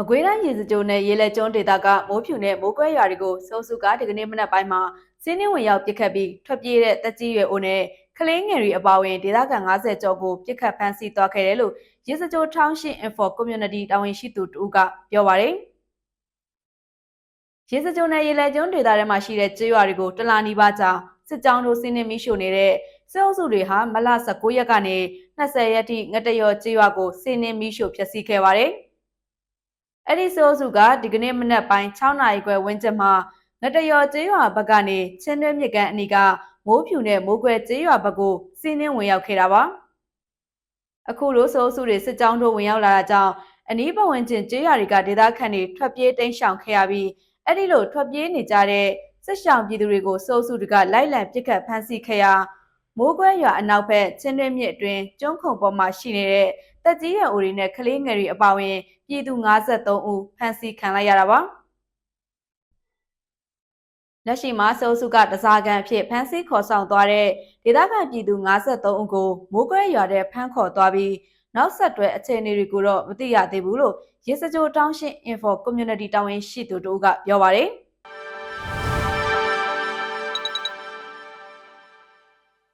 မကွေးတိုင်းရေစကြိုနဲ့ရေလက်ကျွန်းဒေသကမိုးဖြူနဲ့မိုးကွဲရွာတွေကိုစိုးစုကဒီကနေ့မနက်ပိုင်းမှာစင်းနှင်းဝင်ရောက်ပစ်ခတ်ပြီးထွက်ပြေးတဲ့တက်ကြီးရွယ်အိုနဲ့ကလေးငယ်တွေအပါအဝင်ဒေသခံ90ကျော်ကိုပစ်ခတ်ဖမ်းဆီးသွားခဲ့တယ်လို့ရေစကြို Township Info Community တာဝန်ရှိသူတူကပြောပါရယ်ရေစကြိုနဲ့ရေလက်ကျွန်းဒေသထဲမှာရှိတဲ့ကျေးရွာတွေကိုတလာနီပါကြာစစ်ကြောင်းတို့စင်းနှင်းမိရှို့နေတဲ့စစ်အုပ်စုတွေဟာမလ19ရက်ကနေ20ရက်ထိငတရော်ကျေးရွာကိုစင်းနှင်းမိရှို့ဖျက်ဆီးခဲ့ပါတယ်။ အဲ့ဒီစစ်အုပ်စုကဒီကနေ့မနက်ပိုင်း6နာရီခွဲဝန်းကျင်မှာငတရော်ကျေးရွာဘက်ကနေချင်းတွဲမြစ်ကမ်းအနီးကမိုးဖြူနဲ့မိုးကွဲကျေးရွာဘက်ကိုစင်းနှင်းဝင်ရောက်ခဲ့တာပါ။အခုလိုစစ်အုပ်စုတွေစစ်ကြောင်းတို့ဝင်ရောက်လာတာကြောင့်အနီးပတ်ဝန်းကျင်ကျေးရွာတွေကဒေသခံတွေထွက်ပြေးတိမ်းရှောင်ခဲ့ရပြီးအဲ့ဒီလိုထွက်ပြေးနေကြတဲ့စစ်ရှောင်ပြည်သူတွေကိုစိုးစုတွေကလိုက်လံပစ်ခတ်ဖမ်းဆီးခဲ့ရာ မိုးကွဲရွာအနောက်ဘက်ချင်းတွင်းမြစ်အတွင်းကျွန်းခုံပေါ်မှာရှိနေတဲ့တက်ကြီးရအိုတွေနဲ့ကလေးငယ်တွေအပါအဝင်ပြည်သူ53ဦးဖမ်းဆီးခံလိုက်ရတာပါလက်ရှိမှာစိုးစုကတစားကန်အဖြစ်ဖမ်းဆီးခေါ်ဆောင်သွားတဲ့ဒေသခံပြည်သူ53ဦးကိုမိုးကွဲရွာတဲ့ဖမ်းခေါ်သွားပြီးနောက်ဆက်တွဲအခြေအနေတွေကိုတော့မသိရသေးဘူးလို့ရေစကြိုတောင်းရှင်း Info Community တာဝန်ရှိသူတို့ကပြောပါတယ်။